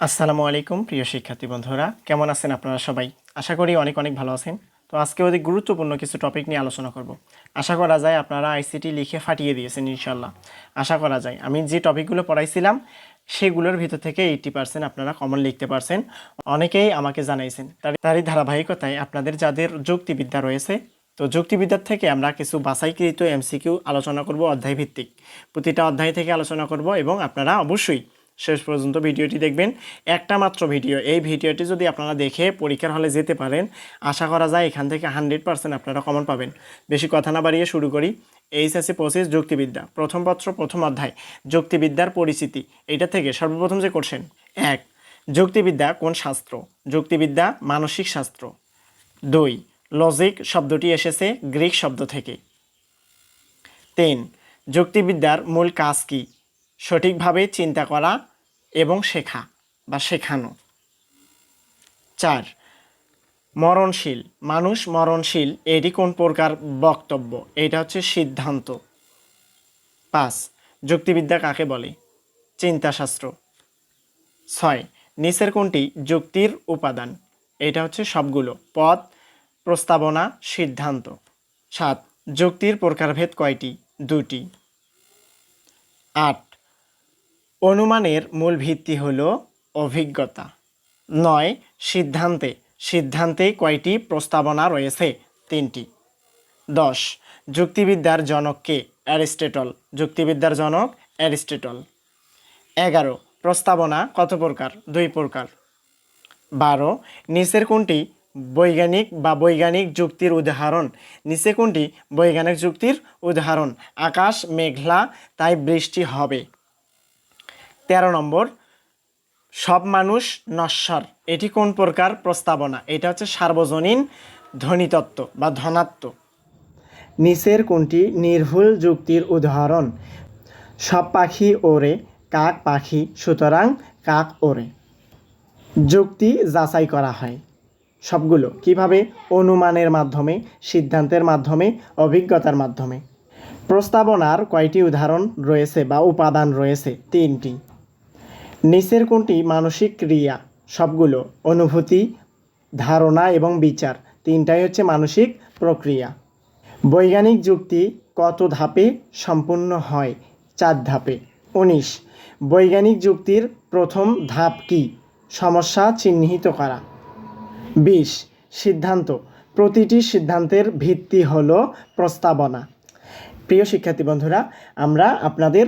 আসসালামু আলাইকুম, প্রিয় শিক্ষার্থী বন্ধুরা। কেমন আছেন আপনারা সবাই? আশা করি অনেক অনেক ভালো আছেন। তো আজকে অধিক গুরুত্বপূর্ণ কিছু টপিক নিয়ে আলোচনা করব। আশা করা যায় আপনারা আইসিটি লিখে ফাটিয়ে দিয়েছেন ইনশাল্লাহ আশা করা যায়। আমি যে টপিকগুলো পড়াইছিলাম, সেগুলোর ভিতর থেকে এইটটি পার্সেন্ট আপনারা কমন লিখতে পারছেন। অনেকেই আমাকে জানাইছেন, তার- তারই ধারাবাহিকতায় আপনাদের যাদের যুক্তিবিদ্যা রয়েছে, তো যুক্তিবিদ্যার থেকে আমরা কিছু বাছাইকৃত এমসিকিউ আলোচনা করব অধ্যায় ভিত্তিক প্রতিটা অধ্যায় থেকে আলোচনা করব এবং আপনারা অবশ্যই শেষ পর্যন্ত ভিডিওটি দেখবেন। একটা মাত্র ভিডিও। এই ভিডিওটি যদি আপনারা দেখে পরীক্ষার হলে যেতে পারেন, আশা করা যায় এখান থেকে হান্ড্রেড পার্সেন্ট আপনারা কমন পাবেন। বেশি কথা না বাড়িয়ে শুরু করি। এইচএসসি পঁচিশ, যুক্তিবিদ্যা। প্রথম পত্র, প্রথম অধ্যায়। যুক্তিবিদ্যার পরিচিতি। এটা থেকে সর্বপ্রথম যে করছেন এক, যুক্তিবিদ্যা কোন শাস্ত্র? যুক্তিবিদ্যা মানসিক শাস্ত্র। দুই লজিক শব্দটি এসেছে গ্রিক শব্দ থেকে। তিন, যুক্তিবিদ্যার মূল কাজ কি? সঠিকভাবে চিন্তা করা এবং শেখা বা শেখানো। চার, মরণশীল। মানুষ মরণশীল এটি কোন প্রকার বক্তব্য? এটা হচ্ছে সিদ্ধান্ত। পাঁচ, যুক্তিবিদ্যা কাকে বলে? চিন্তাশাস্ত্র। ছয়, নিচের কোনটি যুক্তির উপাদান? এটা হচ্ছে সবগুলো। পদ প্রস্তাবনা, সিদ্ধান্ত। সাত, যুক্তির প্রকারভেদ কয়টি? দুটি। আট অনুমানের মূল ভিত্তি হল অভিজ্ঞতা। নয়, সিদ্ধান্তে। সিদ্ধান্তে কয়টি প্রস্তাবনা রয়েছে? তিনটি। দশ, যুক্তিবিদ্যার জনককে অ্যারিস্টেটল। যুক্তিবিদ্যার জনক অ্যারিস্টেটল। এগারো, প্রস্তাবনা কত প্রকার? দুই প্রকার। বারো, নিচের কোনটি বৈজ্ঞানিক বা বৈজ্ঞানিক যুক্তির উদাহরণ? নিচে কোনটি বৈজ্ঞানিক যুক্তির উদাহরণ? আকাশ, মেঘলা, তাই বৃষ্টি হবে। তেরো নম্বর, সব মানুষ নশ্বর। এটি কোন প্রকার প্রস্তাবনা? এটা হচ্ছে সার্বজনীন ধ্বনিতত্ত্ব বা ধনাত্ম। নিচের কোনটি নির্ভুল যুক্তির উদাহরণ? সব পাখি ওড়ে, কাক পাখি, সুতরাং কাক ওড়ে। যুক্তি যাচাই করা হয়। সবগুলো কীভাবে অনুমানের মাধ্যমে, সিদ্ধান্তের মাধ্যমে, অভিজ্ঞতার মাধ্যমে? প্রস্তাবনার কয়টি উদাহরণ রয়েছে বা উপাদান রয়েছে? তিনটি। নিচের কোনটি মানসিক ক্রিয়া? সবগুলো। অনুভূতি, ধারণা এবং বিচার। তিনটাই হচ্ছে মানসিক প্রক্রিয়া। বৈজ্ঞানিক যুক্তি কত ধাপে সম্পূর্ণ হয়? চার ধাপে। উনিশ। বৈজ্ঞানিক যুক্তির প্রথম ধাপ কি? সমস্যা চিহ্নিত করা। বিশ। সিদ্ধান্ত। প্রতিটি সিদ্ধান্তের ভিত্তি হল প্রস্তাবনা। প্রিয় শিক্ষার্থী বন্ধুরা, আমরা আপনাদের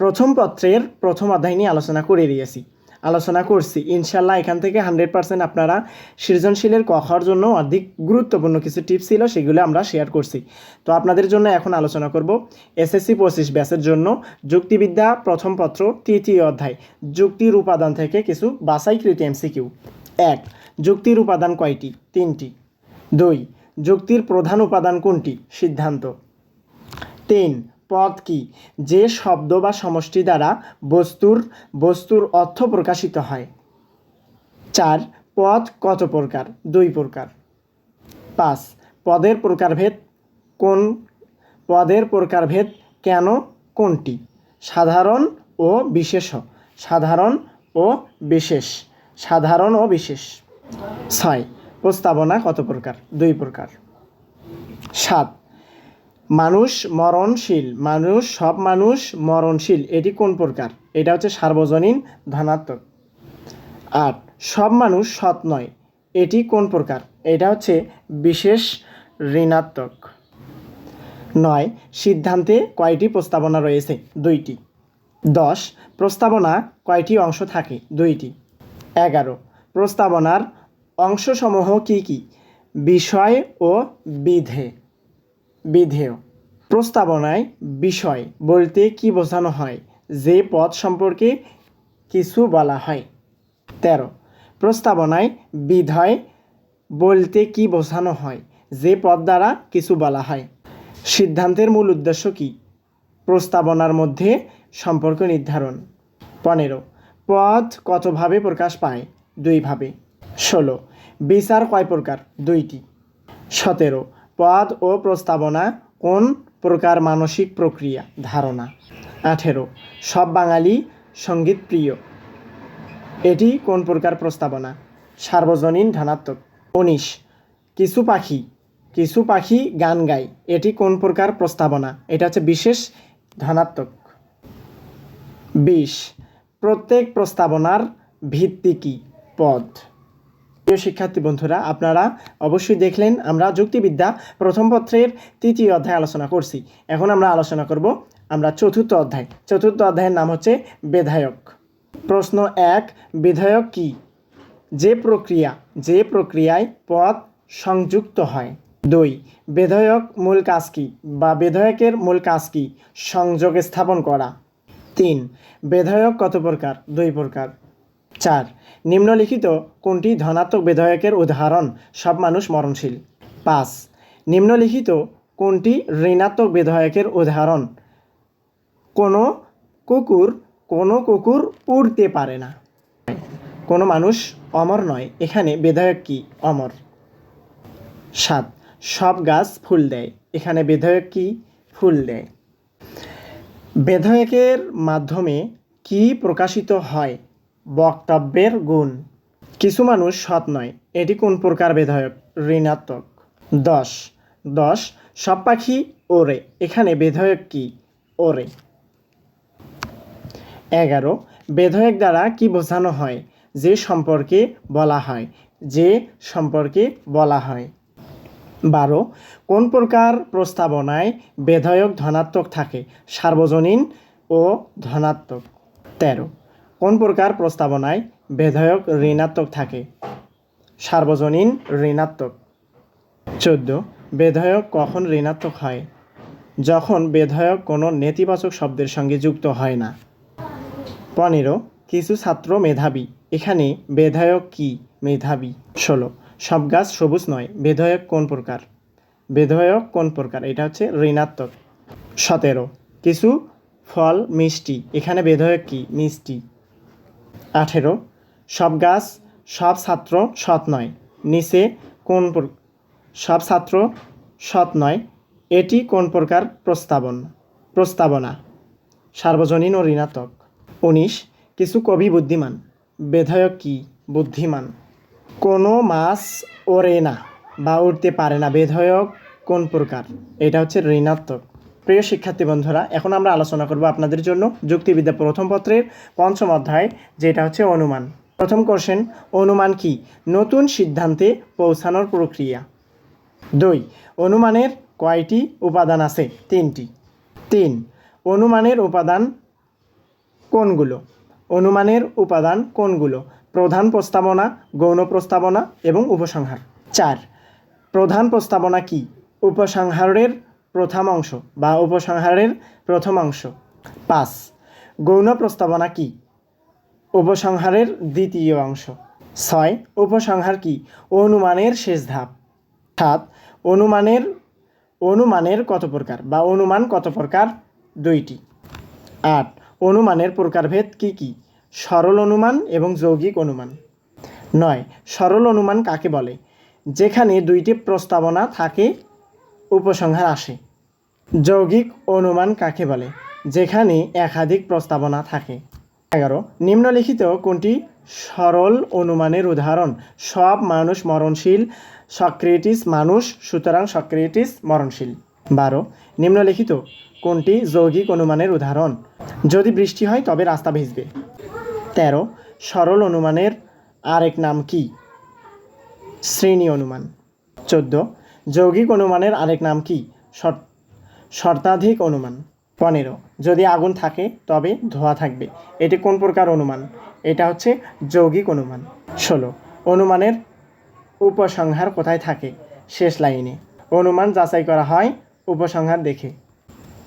প্রথম পত্রের প্রথম অধ্যায় নিয়ে আলোচনা করে দিয়েছি। আলোচনা করছি ইনশাল্লাহ এখান থেকে হান্ড্রেড পার্সেন্ট আপনারা সৃজনশীলের কখার জন্য অধিক গুরুত্বপূর্ণ কিছু টিপস ছিল, সেগুলো আমরা শেয়ার করছি। তো আপনাদের জন্য এখন আলোচনা করব এসএসসি পঁচিশ ব্যাচের জন্য যুক্তিবিদ্যা প্রথম পত্র, তৃতীয় অধ্যায়, যুক্তির উপাদান থেকে কিছু বাছাইকৃত এমসিকিউ। এক, যুক্তির উপাদান কয়টি? তিনটি। দুই, যুক্তির প্রধান উপাদান কোনটি? সিদ্ধান্ত। তিন পদ কি? যে শব্দ বা সমষ্টি দ্বারা বস্তুর বস্তুর অর্থ প্রকাশিত হয়। চার, পদ কত প্রকার? দুই প্রকার। পাঁচ, পদের প্রকারভেদ কোন? পদের প্রকারভেদ কেন কোনটি? সাধারণ ও বিশেষ। সাধারণ ও বিশেষ। সাধারণ ও বিশেষ। ছয়, প্রস্তাবনা কত প্রকার? দুই প্রকার। সাত মানুষ মরণশীল, মানুষ, সব মানুষ মরণশীল। এটি কোন প্রকার? এটা হচ্ছে সার্বজনীন ধনাত্মক। আট, সব মানুষ সৎ নয়। এটি কোন প্রকার? এটা হচ্ছে বিশেষ ঋণাত্মক। নয়, সিদ্ধান্তে কয়টি প্রস্তাবনা রয়েছে? দুইটি। দশ, প্রস্তাবনা কয়টি অংশ থাকে? দুইটি। এগারো, প্রস্তাবনার অংশসমূহ কি কি? বিষয় ও বিধে। বিধেয়। প্রস্তাবনায় বিষয় বলতে কি বোঝানো হয়? যে পদ সম্পর্কে কিছু বলা হয়। তেরো। প্রস্তাবনায় বিধয় বলতে কি বোঝানো হয়? যে পদ দ্বারা কিছু বলা হয়। সিদ্ধান্তের মূল উদ্দেশ্য কি? প্রস্তাবনার মধ্যে সম্পর্ক নির্ধারণ। পনেরো। পদ কতভাবে প্রকাশ পায়? দুইভাবে। ষোলো। বিচার কয় প্রকার? দুইটি। সতেরো। পদ ও প্রস্তাবনা কোন প্রকার মানসিক প্রক্রিয়া? ধারণা, আঠেরো। সব বাঙালি সংগীত প্রিয় এটি কোন প্রকার প্রস্তাবনা? সার্বজনীন ধনাত্মক। উনিশ। কিছু পাখি কিছু পাখি গান গায়। এটি কোন প্রকার প্রস্তাবনা? এটা হচ্ছে বিশেষ ধনাত্মক। বিশ। প্রত্যেক প্রস্তাবনার ভিত্তি কী? পদ। প্রিয় শিক্ষার্থী বন্ধুরা, আপনারা অবশ্যই দেখলেন আমরা যুক্তিবিদ্যা প্রথম পত্রের তৃতীয় অধ্যায় আলোচনা করছি। এখন আমরা আলোচনা করব আমরা চতুর্থ অধ্যায়। চতুর্থ অধ্যায়ের নাম হচ্ছে বিধায়ক। প্রশ্ন এক, বিধায়ক কি? যে প্রক্রিয়া, যে প্রক্রিয়ায় পদ সংযুক্ত হয়। দুই, বিধায়ক মূল কাজ কি বা বিধায়কের মূল কাজ কি? সংযোগ স্থাপন করা। তিন, বিধায়ক কত প্রকার? দুই প্রকার। চার, নিম্নলিখিত কোনটি ধনাত্মক বিধায়কের উদাহরণ? সব মানুষ মরণশীল। পাঁচ, নিম্নলিখিত কোনটি ঋণাত্মক বিধায়কের উদাহরণ? কোনো কুকুর কোনো কুকুর উড়তে পারে না। কোনো মানুষ অমর নয়। এখানে বেধায়ক কি? অমর। সাত, সব গাছ ফুল দেয়। এখানে বেধায়ক কি? ফুল দেয়। বেধায়কের মাধ্যমে কি প্রকাশিত হয়? বক্তব্যের গুণ। কিছু মানুষ সৎ নয়, এটি কোন প্রকার বিধায়ক? ঋণাত্মক। দশ। দশ, সব পাখি ওরে এখানে বিধায়ক কি? ওরে এগারো, বেধায়ক দ্বারা কি বোঝানো হয়? যে সম্পর্কে বলা হয়, যে সম্পর্কে বলা হয়। বারো, কোন প্রকার প্রস্তাবনায় বেধায়ক ধনাত্মক থাকে? সার্বজনীন ও ধনাত্মক। তেরো কোন প্রকার প্রস্তাবনায় বেধায়ক ঋণাত্মক থাকে? সার্বজনীন ঋণাত্মক। চোদ্দ। বেধায়ক কখন ঋণাত্মক হয়? যখন বেধায়ক কোনো নেতিবাচক শব্দের সঙ্গে যুক্ত হয় না। পনেরো। কিছু ছাত্র মেধাবী। এখানে বেধায়ক কি? মেধাবী। ষোলো। সব গাছ সবুজ নয়। বেধায়ক কোন প্রকার? বেধায়ক কোন প্রকার? এটা হচ্ছে ঋণাত্মক। সতেরো। কিছু ফল মিষ্টি। এখানে বেধায়ক কি? মিষ্টি। আঠেরো। সব গাছ, সব ছাত্র সৎ নয়। নিচে কোন সব ছাত্র সৎ নয়। এটি কোন প্রকার প্রস্তাবন, প্রস্তাবনা? সার্বজনীন ও ঋণাত্মক। উনিশ। কিছু কবি বুদ্ধিমান। বেধায়ক কি? বুদ্ধিমান। কোনো মাছ ওড়ে না বা উঠতে পারে না। বেধায়ক কোন প্রকার? এটা হচ্ছে ঋণাত্মক। প্রিয় শিক্ষার্থী বন্ধুরা, এখন আমরা আলোচনা করব আপনাদের জন্য যুক্তিবিদ্যা প্রথম পত্রের পঞ্চম অধ্যায়, যেটা হচ্ছে অনুমান। প্রথম কোশ্চেন অনুমান কি? নতুন সিদ্ধান্তে পৌঁছানোর প্রক্রিয়া। দুই, অনুমানের কয়টি উপাদান আছে? তিনটি। তিন, অনুমানের উপাদান কোনগুলো? অনুমানের উপাদান কোনগুলো? প্রধান প্রস্তাবনা, গৌণ প্রস্তাবনা এবং উপসংহার। চার, প্রধান প্রস্তাবনা কি? উপসংহারের প্রথম অংশ বা উপসংহারের প্রথম অংশ। পাঁচ, গৌণ প্রস্তাবনা কি? উপসংহারের দ্বিতীয় অংশ। ছয়, উপসংহার কি? অনুমানের শেষ ধাপ। সাত, অনুমানের অনুমানের কত প্রকার বা অনুমান কত প্রকার? দুইটি। আট, অনুমানের প্রকারভেদ কি কি? সরল অনুমান এবং যৌগিক অনুমান। নয়, সরল অনুমান কাকে বলে? যেখানে দুইটি প্রস্তাবনা থাকে উপসংহার আসে। যৌগিক অনুমান কাকে বলে? যেখানে একাধিক প্রস্তাবনা থাকে। এগারো, নিম্নলিখিত কোনটি সরল অনুমানের উদাহরণ? সব মানুষ মরণশীল, সক্রেটিস মানুষ, সুতরাং সক্রেটিস মরণশীল। বারো, নিম্নলিখিত কোনটি যৌগিক অনুমানের উদাহরণ? যদি বৃষ্টি হয়, তবে রাস্তা ভিজবে। তেরো, সরল অনুমানের আরেক নাম কি? শ্রেণি অনুমান। চোদ্দ যৌগিক অনুমানের আরেক নাম কি? শর্ত শর্তাধিক অনুমান। পনেরো। যদি আগুন থাকে, তবে ধোঁয়া থাকবে। এটি কোন প্রকার অনুমান? এটা হচ্ছে যৌগিক অনুমান। ষোলো। অনুমানের উপসংহার কোথায় থাকে? শেষ লাইনে। অনুমান যাচাই করা হয় উপসংহার দেখে।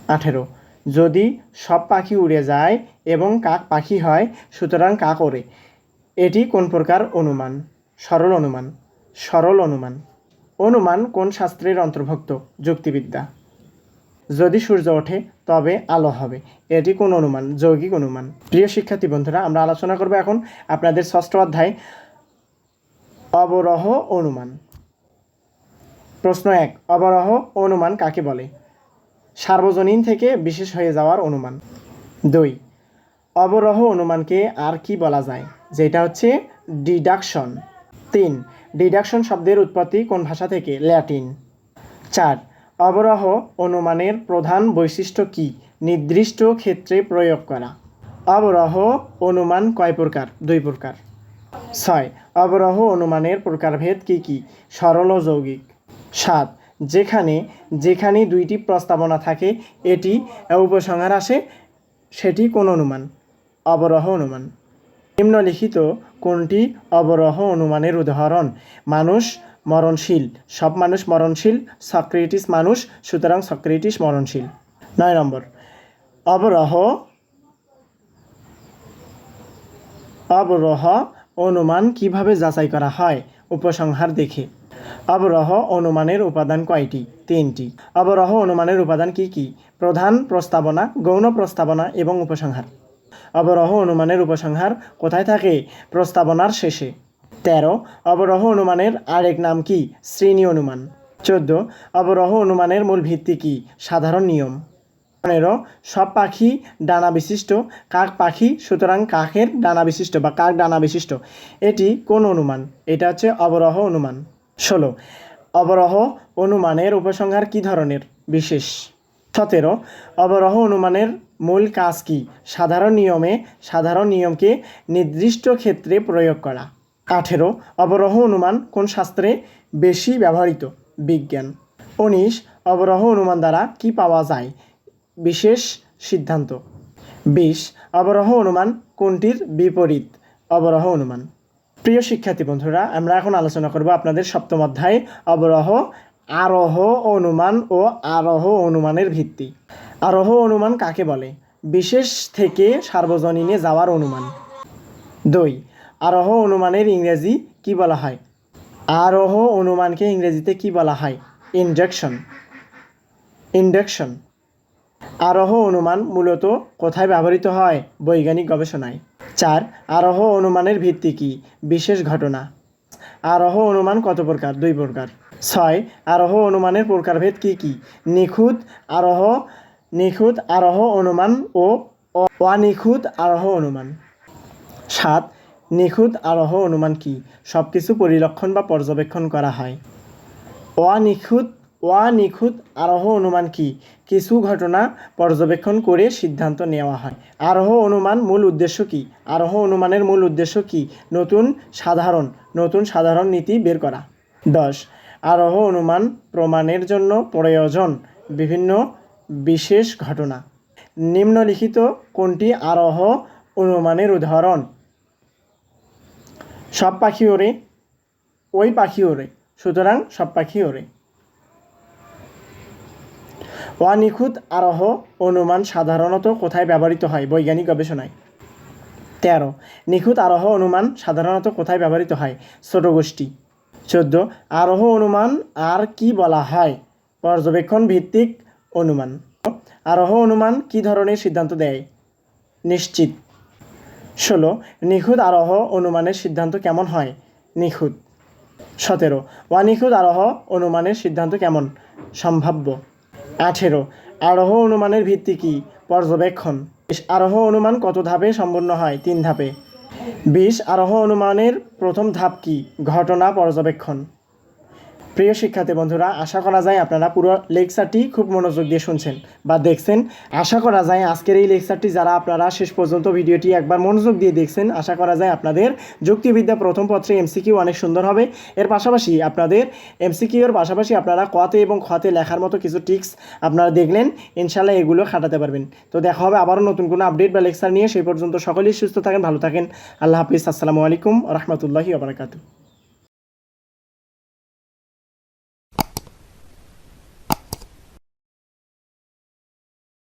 আঠেরো। যদি সব পাখি উড়ে যায় এবং কাক পাখি হয়, সুতরাং কাক ওড়ে। এটি কোন প্রকার অনুমান? সরল অনুমান। সরল অনুমান। অনুমান কোন শাস্ত্রের অন্তর্ভুক্ত? যুক্তিবিদ্যা। যদি সূর্য ওঠে, তবে আলো হবে। এটি কোন অনুমান? যৌগিক অনুমান। প্রিয় শিক্ষার্থী বন্ধুরা, আমরা আলোচনা করব এখন আপনাদের ষষ্ঠ অধ্যায়, অবরহ অনুমান। প্রশ্ন এক, অবরহ অনুমান কাকে বলে? সার্বজনীন থেকে বিশেষ হয়ে যাওয়ার অনুমান। দুই, অবরহ অনুমানকে আর কি বলা যায়? যেটা হচ্ছে ডিডাকশন। তিন, ডিডাকশন শব্দের উৎপত্তি কোন ভাষা থেকে? ল্যাটিন। চার, অবরহ অনুমানের প্রধান বৈশিষ্ট্য কি? নির্দিষ্ট ক্ষেত্রে প্রয়োগ করা। অবরহ অনুমান কয় প্রকার? দুই প্রকার। ছয়, অবরহ অনুমানের প্রকারভেদ কি কি? সরল ও যৌগিক। সাত, যেখানে যেখানে দুইটি প্রস্তাবনা থাকে, এটি উপসংহার আসে, সেটি কোন অনুমান? অবরহ অনুমান। নিম্নলিখিত কোনটি অবরহ অনুমানের উদাহরণ? মানুষ মরণশীল। সব মানুষ মরণশীল। সক্রেটিস মানুষ, সুতরাং সক্রেটিস মরণশীল। নয় নম্বর। অবরহ অবরহ অনুমান কীভাবে যাচাই করা হয়? উপসংহার দেখে। অবরহ অনুমানের উপাদান কয়টি? তিনটি। অবরহ অনুমানের উপাদান কি কি? প্রধান প্রস্তাবনা, গৌণ প্রস্তাবনা এবং উপসংহার। অবরহ অনুমানের উপসংহার কোথায় থাকে? প্রস্তাবনার শেষে। তেরো, অবরহ অনুমানের আরেক নাম কি? শ্রেণি অনুমান। চোদ্দ, অবরহ অনুমানের মূল ভিত্তি কি? সাধারণ নিয়ম। পনেরো, সব পাখি ডানা বিশিষ্ট, কাক পাখি সুতরাং কাকের ডানা বিশিষ্ট বা কাক ডানা বিশিষ্ট, এটি কোন অনুমান? এটা হচ্ছে অবরহ অনুমান। ষোলো, অবরহ অনুমানের উপসংহার কি ধরনের? বিশেষ। সতেরো, অবরহ অনুমানের মূল কাজ কি? সাধারণ নিয়মে সাধারণ নিয়মকে নির্দিষ্ট ক্ষেত্রে প্রয়োগ করা। আঠেরো, অবরহ অনুমান কোন শাস্ত্রে বেশি ব্যবহৃত? বিজ্ঞান। উনিশ, অবরহ অনুমান দ্বারা কি পাওয়া যায়? বিশেষ সিদ্ধান্ত। বিশ, অবরহ অনুমান কোনটির বিপরীত? অবরহ অনুমান। প্রিয় শিক্ষার্থী বন্ধুরা, আমরা এখন আলোচনা করব আপনাদের সপ্তম অধ্যায় অবরহ আরোহ অনুমান ও আরোহ অনুমানের ভিত্তি। আরোহ অনুমান কাকে বলে? বিশেষ থেকে সার্বজনীনে যাওয়ার অনুমান। দুই, আরোহ অনুমানের ইংরেজি কি বলা হয়? আরোহ অনুমানকে ইংরেজিতে কি বলা হয়? ইনজেকশন। ইন্ডাকশন। আরোহ অনুমান মূলত কোথায় ব্যবহৃত হয়? বৈজ্ঞানিক গবেষণায়। চার, আরোহ অনুমানের ভিত্তি কি? বিশেষ ঘটনা। আরোহ অনুমান কত প্রকার? দুই প্রকার। ছয়, আরোহ অনুমানের প্রকারভেদ কি কি? নিখুঁত, আরোহ নিখুঁত, আরোহ অনুমান ও অনিখুঁত, আরোহ অনুমান। সাত, নিখুঁত, আরোহ অনুমান কি? সব কিছু পরিলক্ষণ বা পর্যবেক্ষণ করা হয়। অনিখুঁত অনিখুঁত, আরোহ অনুমান কি? কিছু ঘটনা পর্যবেক্ষণ করে সিদ্ধান্ত নেওয়া হয়। আরোহ অনুমান মূল উদ্দেশ্য কি? আরোহ অনুমানের মূল উদ্দেশ্য কি? নতুন সাধারণ নতুন সাধারণ নীতি বের করা। দশ আরোহ অনুমান প্রমাণের জন্য প্রয়োজন বিভিন্ন বিশেষ ঘটনা। নিম্নলিখিত কোনটি আরোহ অনুমানের উদাহরণ? সব পাখি ওরে, ওই পাখি ওরে, সুতরাং সব পাখি ওড়ে অনিখুঁত আরোহ অনুমান সাধারণত কোথায় ব্যবহৃত হয় বৈজ্ঞানিক গবেষণায়? তেরো, নিখুঁত আরোহ অনুমান সাধারণত কোথায় ব্যবহৃত হয়? ছোট গোষ্ঠী। চোদ্দ, আরোহ অনুমান আর কি বলা হয়? পর্যবেক্ষণ ভিত্তিক অনুমান। আরোহ অনুমান কি ধরনের সিদ্ধান্ত দেয়? নিশ্চিত। ষোলো, নিখুঁত আরোহ অনুমানের সিদ্ধান্ত কেমন হয়? নিখুঁত। সতেরো, অনিখুঁত আরোহ অনুমানের সিদ্ধান্ত কেমন? সম্ভাব্য। আঠেরো, আরোহ অনুমানের ভিত্তি কি? পর্যবেক্ষণ। আরোহ অনুমান কত ধাপে সম্পন্ন হয়? তিন ধাপে। বিশ আরোহ অনুমানের প্রথম ধাপ কি? ঘটনা পর্যবেক্ষণ। প্রিয় শিক্ষার্থী বন্ধুরা, আশা করা যায় আপনারা পুরো লেকচারটি খুব মনোযোগ দিয়ে শুনছেন বা দেখছেন। আশা করা যায় আজকের এই লেকচারটি যারা আপনারা শেষ পর্যন্ত ভিডিওটি একবার মনোযোগ দিয়ে দেখছেন, আশা করা যায় আপনাদের যুক্তিবিদ্যা প্রথম পত্রে এমসিকিউ অনেক সুন্দর হবে। এর পাশাপাশি আপনাদের এমসিকিউর পাশাপাশি আপনারা কতে এবং খতে লেখার মতো কিছু টিক্স আপনারা দেখলেন, ইনশাল্লাহ এগুলো খাটাতে পারবেন। তো দেখা হবে আবারও নতুন কোনো আপডেট বা লেকচার নিয়ে। সেই পর্যন্ত সকলেই সুস্থ থাকেন, ভালো থাকেন। আল্লাহ হাফিজ। আসসালামু আলাইকুম রহমতুল্লাহি আবরাকাতু